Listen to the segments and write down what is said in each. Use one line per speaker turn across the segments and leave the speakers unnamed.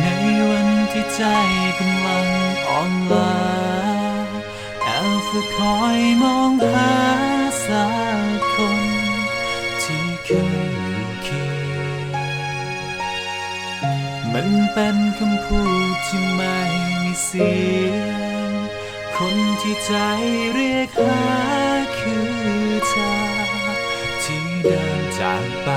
ในวันที่ใจกำลังอ่อนล้าแอบฝึกคอยมองหาสักคน ที่เคยเคียงมันเป็นคำพูดที่ไม่มีเสียง คนที่ใจเรียกหาคือเธอที่เดินจากไป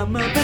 I'm a.